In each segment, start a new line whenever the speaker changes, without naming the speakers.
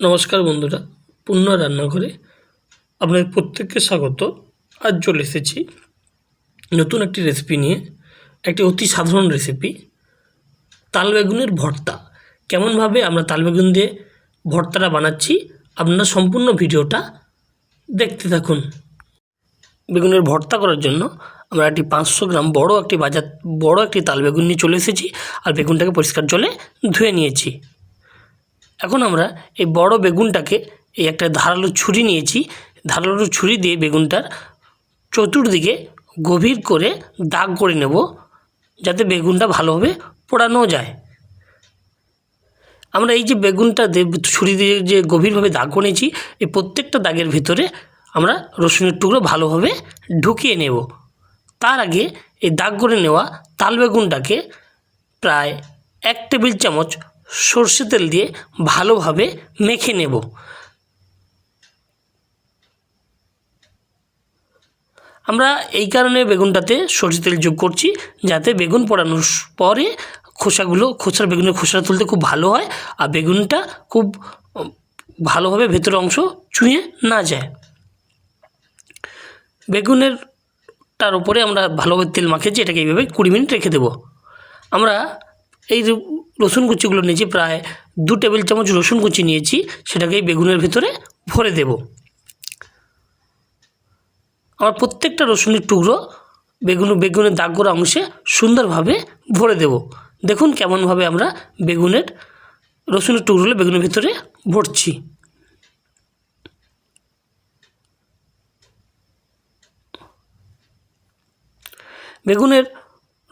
নমস্কার বন্ধুরা পূর্ণ রান্নাঘরে আপনাদের প্রত্যেককে স্বাগত। আজ চলে এসেছি নতুন একটি রেসিপি নিয়ে, একটি অতি সাধারণ রেসিপি তাল বেগুনের ভর্তা। কেমনভাবে আমরা তাল বেগুন দিয়ে ভর্তাটা বানাচ্ছি, আপনারা সম্পূর্ণ ভিডিওটা দেখতে থাকুন। বেগুনের ভর্তা করার জন্য আমরা একটি পাঁচশো গ্রাম বড় একটি বাজার, বড় একটি তাল বেগুন নিয়ে চলে এসেছি, আর বেগুনটাকে পরিষ্কার জলে ধুয়ে নিয়েছি। এখন আমরা এই বড় বেগুনটাকে এই একটা ধারালো ছুরি নিয়েছি। ধারালো ছুরি দিয়ে বেগুনটার চতুর্দিকে গভীর করে দাগ করে নেব যাতে বেগুনটা ভালোভাবে পোড়ানো যায়। আমরা এই যে বেগুনটা ছুরি দিয়ে যে গভীরভাবে দাগ করেছি এই প্রত্যেকটা দাগের ভিতরে আমরা রসুনের টুকরো ভালোভাবে ঢুকিয়ে নেব। তার আগে এই দাগ করে নেওয়া তাল বেগুনটাকে প্রায় এক টেবিল চামচ সর্ষে তেল দিয়ে ভালোভাবে মেখে নেব। আমরা এই কারণে বেগুনটাতে সর্ষে তেল যোগ করছি, যাতে বেগুন পোড়ানোর পরে খোসাগুলো, খোসার বেগুনের খোসা তুলতে খুব ভালো হয় আর বেগুনটা খুব ভালোভাবে ভেতরের অংশ চুঁয়ে না যায়। বেগুনের তার উপরে আমরা ভালোভাবে তেল মাখিয়েছি, এটাকে এইভাবে কুড়ি মিনিট রেখে দেবো। আমরা এই রসুন কুচিগুলো নিয়েছি, প্রায় দু টেবিল চামচ রসুন কুচি নিয়েছি সেটাকে বেগুনের ভিতরে ভরে দেব। আমার প্রত্যেকটা রসুনের টুকরো বেগুন, বেগুনের দাগ করা অংশে সুন্দরভাবে ভরে দেব। দেখুন কেমনভাবে আমরা বেগুনের, রসুনের টুকরোগুলো বেগুনের ভিতরে ভরছি। বেগুনের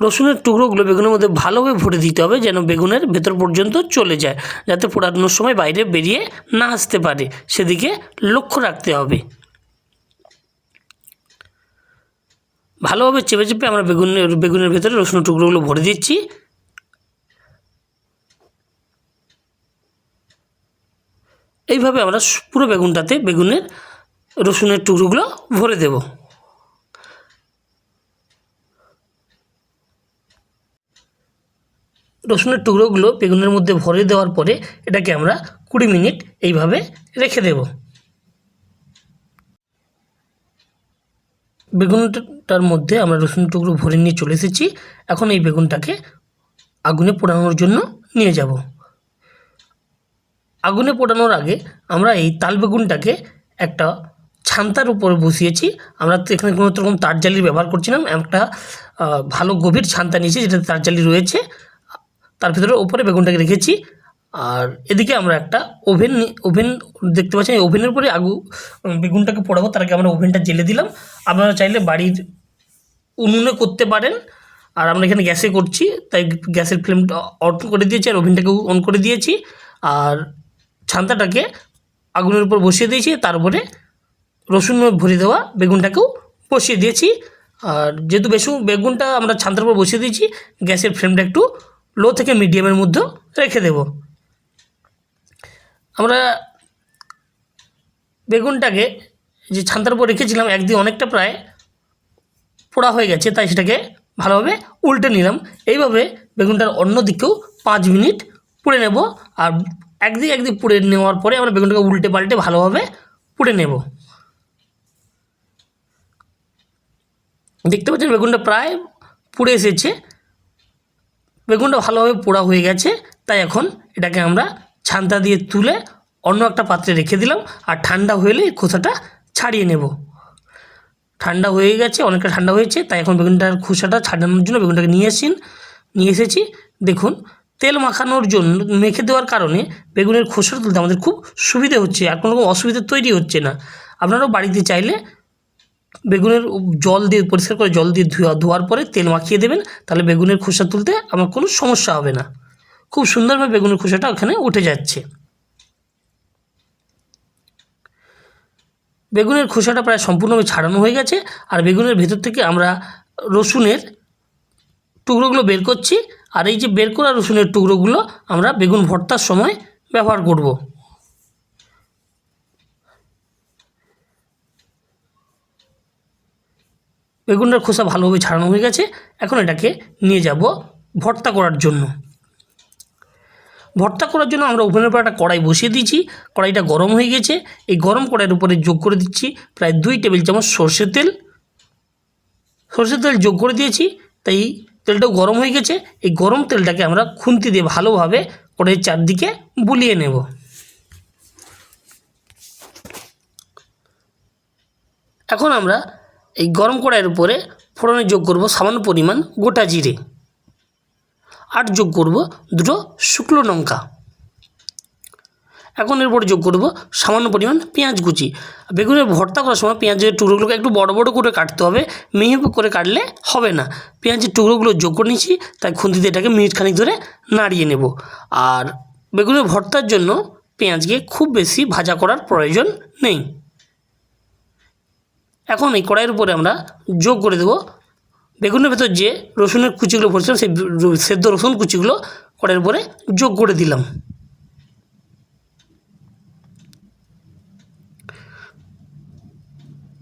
রসুনের টুকরোগুলো বেগুনের মধ্যে ভালোভাবে ভরে দিতে হবে যেন বেগুনের ভেতর পর্যন্ত চলে যায়, যাতে পোড়ানোর সময় বাইরে বেরিয়ে না আসতে পারে। সেদিকে লক্ষ্য রাখতে হবে। ভালোভাবে চেপে চেপে আমরা বেগুনের বেগুনের ভেতরে রসুনের টুকরোগুলো ভরে দিচ্ছি। এইভাবে আমরা পুরো বেগুনটাতে বেগুনের রসুনের টুকরোগুলো ভরে দেবো। রসুনের টুকরোগুলো বেগুনের মধ্যে ভরে দেওয়ার পরে এটাকে আমরা কুড়ি মিনিট এইভাবে রেখে দেব। বেগুনটার মধ্যে আমরা রসুনের টুকরো ভরে নিয়ে চলে এসেছি। এখন এই বেগুনটাকে আগুনে পোড়ানোর জন্য নিয়ে যাব। আগুনে পোড়ানোর আগে আমরা এই তাল বেগুনটাকে একটা ছান্তার উপর বসিয়েছি। আমরা তো এখানে কোনো রকম তার জালির ব্যবহার করছিলাম, একটা ভালো গভীর ছান্তা নিয়েছি যেটাতে তার জালি রয়েছে। তার ভিতরে ওপরে বেগুনটাকে রেখেছি। আর এদিকে আমরা একটা ওভেন ওভেন দেখতে পাচ্ছেন, এই ওভেনের উপরে আগু বেগুনটাকে পোড়াবো, তার আগে আমরা ওভেনটা জেলে দিলাম। আপনারা চাইলে বাড়ির উনুনে করতে পারেন। আর আমরা এখানে গ্যাসে করছি, তাই গ্যাসের ফ্লেমটা অন করে দিয়েছি আর ওভেনটাকেও অন করে দিয়েছি। আর ছান্তাটাকে আগুনের উপর বসিয়ে দিয়েছি তারপরে রসুন ভরে দেওয়া বেগুনটাকেও বসিয়ে দিয়েছি। আর যেহেতু বেসু বেগুনটা আমরা ছান্তার উপর বসিয়ে দিয়েছি, গ্যাসের ফ্লেমটা একটু লো থেকে মিডিয়ামের মধ্যে রেখে দেব। আমরা বেগুনটাকে যে ছান্তার উপর রেখেছিলাম, একদিন অনেকটা প্রায় পোড়া হয়ে গেছে, তাই সেটাকে ভালোভাবে উল্টে নিলাম। এইভাবে বেগুনটার অন্য দিকেও পাঁচ মিনিট পুড়ে নেব আর একদিক একদিক পুড়ে নেওয়ার পরে আমরা বেগুনটাকে উল্টে পাল্টে ভালোভাবে পুড়ে নেব। দেখতে পাচ্ছেন বেগুনটা প্রায় পুড়ে এসেছে। বেগুনটা ভালোভাবে পোড়া হয়ে গেছে, তাই এখন এটাকে আমরা ছান্তা দিয়ে তুলে অন্য একটা পাত্রে রেখে দিলাম আর ঠান্ডা হলে খোসাটা ছাড়িয়ে নেব। ঠান্ডা হয়ে গেছে, অনেকটা ঠান্ডা হয়েছে, তাই এখন বেগুনটার খোসাটা ছাড়ানোর জন্য বেগুনটাকে নিয়ে এসেন নিয়ে এসেছি। দেখুন, তেল মাখানোর জন্য মেখে দেওয়ার কারণে বেগুনের খোসাটা তুলতে আমাদের খুব সুবিধে হচ্ছে, আর কোনো রকম অসুবিধা তৈরি হচ্ছে না। আপনারাও বাড়িতে চাইলে বেগুনের জল দিয়ে, পরিষ্কার করে জল দিয়ে ধোয়া, ধোয়ার পরে তেল মাখিয়ে দেবেন, তাহলে বেগুনের খোসা তুলতে আমার কোনো সমস্যা হবে না। খুব সুন্দরভাবে বেগুনের খোসাটা ওখানে উঠে যাচ্ছে। বেগুনের খোসাটা প্রায় সম্পূর্ণভাবে ছাড়ানো হয়ে গেছে, আর বেগুনের ভেতর থেকে আমরা রসুনের টুকরোগুলো বের করছি, আর এই যে বের করা রসুনের টুকরোগুলো আমরা বেগুন ভর্তার সময় ব্যবহার করব। বেগুনটার খোসা ভালোভাবে ছাড়ানো হয়ে গেছে। এখন এটাকে নিয়ে যাব ভর্তা করার জন্য। ভর্তা করার জন্য আমরা ওভেনের উপর একটা কড়াই বসিয়ে দিয়েছি। কড়াইটা গরম হয়ে গেছে। এই গরম কড়াইয়ের উপরে যোগ করে দিচ্ছি প্রায় দুই টেবিল চামচ সর্ষের তেল। সর্ষের তেল যোগ করে দিয়েছি। তাই তেলটাও গরম হয়ে গেছে। এই গরম তেলটাকে আমরা খুন্তি দিয়ে ভালোভাবে কড়াইয়ের চারদিকে বুলিয়ে নেব। এখন আমরা এই গরম কড়াইয়ের উপরে ফোড়নে যোগ করব সামান্য পরিমাণ গোটা জিরে। আর যোগ করব দুটো শুকনো লঙ্কা। এখন এরপরে যোগ করব সামান্য পরিমাণ পেঁয়াজ কুচি। বেগুনের ভর্তা করার সময় পেঁয়াজের টুকরোগুলোকে একটু বড় বড় করে কাটতে হবে, মিহি করে কাটলে হবে না। পেঁয়াজের টুকরোগুলো যোগ করে নিয়েছি, তাই খুন্তিতে এটাকে মিনিট খানিক ধরে নাড়িয়ে নেব। আর বেগুনের ভর্তার জন্য পেঁয়াজকে খুব বেশি ভাজা করার প্রয়োজন নেই। এখন এই কড়াইয়ের উপরে আমরা যোগ করে দেবো বেগুনের ভেতর যে রসুনের কুচিগুলো পড়ছিল সেই সেদ্ধ রসুন কুচিগুলো কড়াইয়ের উপরে যোগ করে দিলাম।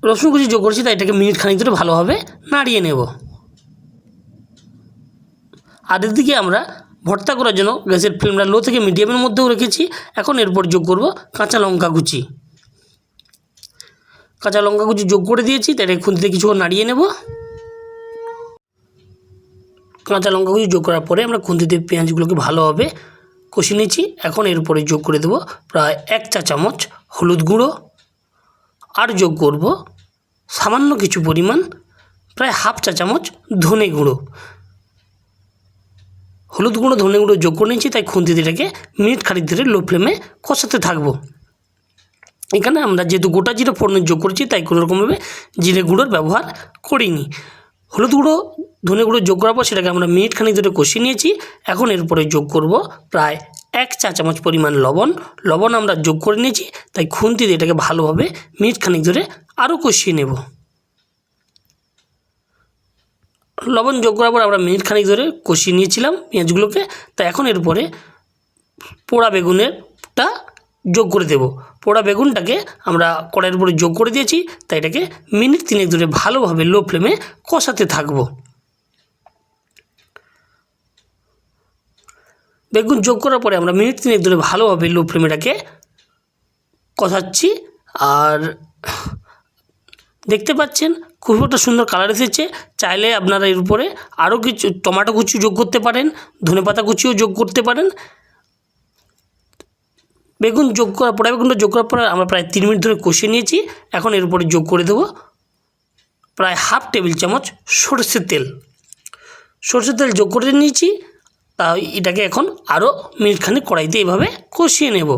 রসুন কুচি যোগ করেছি, তাই এটাকে মিনিট খানিক ধরে ভালোভাবে নাড়িয়ে নেব। আর এদিকে আমরা ভর্তা করার জন্য গ্যাসের ফ্লেমটা লো থেকে মিডিয়ামের মধ্যেও রেখেছি, এখন এরপর যোগ করব কাঁচা লঙ্কা কুচি। কাঁচা লঙ্কা কুচি যোগ করে দিয়েছি তাই খুন্তিতে কিছুক্ষণ নাড়িয়ে নেব। কাঁচা লঙ্কা কুচি যোগ করার পরে আমরা খুন্তিতে পেঁয়াজগুলোকে ভালোভাবে কষে নিয়েছি। এখন এর উপরে যোগ করে দেবো প্রায় এক চা চামচ হলুদ গুঁড়ো। আর যোগ করব সামান্য কিছু পরিমাণ প্রায় হাফ চা চামচ ধনে গুঁড়ো। হলুদ গুঁড়ো, ধনে গুঁড়ো যোগ করে নিয়েছি, তাই খুন্তিতে এটাকে মিনিট খানিক ধরে লো ফ্লেমে কষাতে থাকব। এখানে আমরা যেহেতু গোটা জিরে ফোড়নে যোগ করেছি, তাই কোনো রকমভাবে জিরে গুঁড়োর ব্যবহার করিনি। হলুদ গুঁড়ো, ধনে গুঁড়ো যোগ করার পর সেটাকে আমরা মিনিট খানিক ধরে কষিয়ে নিয়েছি। এখন এরপরে যোগ করব প্রায় এক চা চামচ পরিমাণ লবণ। লবণ আমরা যোগ করে নিয়েছি, তাই খুন্তি দিয়ে এটাকে ভালোভাবে মিনিট খানিক ধরে আরও কষিয়ে নেব। লবণ যোগ করার পর আমরা মিনিট খানিক ধরে কষিয়ে নিয়েছিলাম পেঁয়াজগুলোকে, তাই এখন এরপরে পোড়া বেগুনেরটা যোগ করে দেব। পোড়া বেগুনটাকে আমরা কড়াইয়ের উপরে যোগ করে দিয়েছি, তাই এটাকে মিনিট তিনেক ধরে ভালোভাবে লো ফ্লেমে কষাতে থাকব। বেগুন যোগ করার পরে আমরা মিনিট তিনেক ধরে ভালোভাবে লো ফ্লেমে এটাকে কষাচ্ছি, আর দেখতে পাচ্ছেন খুব একটা সুন্দর কালার এসেছে। চাইলে আপনারা এর উপরে আরও কিছু টমেটো কুচি যোগ করতে পারেন, ধনেপাতা কুচিও যোগ করতে পারেন। বেগুন যোগ করার পরে, বেগুনটা যোগ করার পরে আমরা প্রায় তিন মিনিট ধরে কষিয়ে নিয়েছি। এখন এর উপরে যোগ করে দেবো প্রায় হাফ টেবিল চামচ সরষের তেল। সরষের তেল যোগ করে নিয়েছি। তাই এটাকে এখন আরও মিনিট খানিক কড়াইতে এইভাবে কষিয়ে নেব।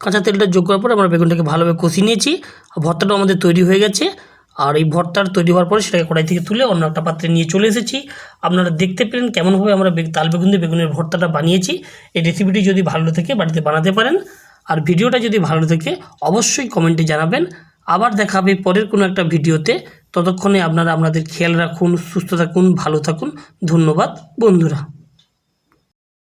কাঁচা তেলটা যোগ করার পরে আমরা বেগুনটাকে ভালোভাবে কষিয়ে নিয়েছি। আর ভর্তাটাও আমাদের তৈরি হয়ে গেছে। আর এই ভর্তার তৈরি হওয়ার পরে সেটাকে কড়াই থেকে তুলে অন্য একটা পাত্রে নিয়ে চলে এসেছি। আপনারা দেখতে পেলেন কেমনভাবে আমরা তাল বেগুন দিয়ে বেগুনের ভর্তাটা বানিয়েছি। এই রেসিপিটি যদি ভালো থেকে বাড়িতে বানাতে পারেন আর ভিডিওটা যদি ভালো থেকে অবশ্যই কমেন্টে জানাবেন। আবার দেখা হবে পরের কোনো একটা ভিডিওতে। ততক্ষণে আপনারা আপনাদের খেয়াল রাখুন, সুস্থ থাকুন, ভালো থাকুন। ধন্যবাদ বন্ধুরা।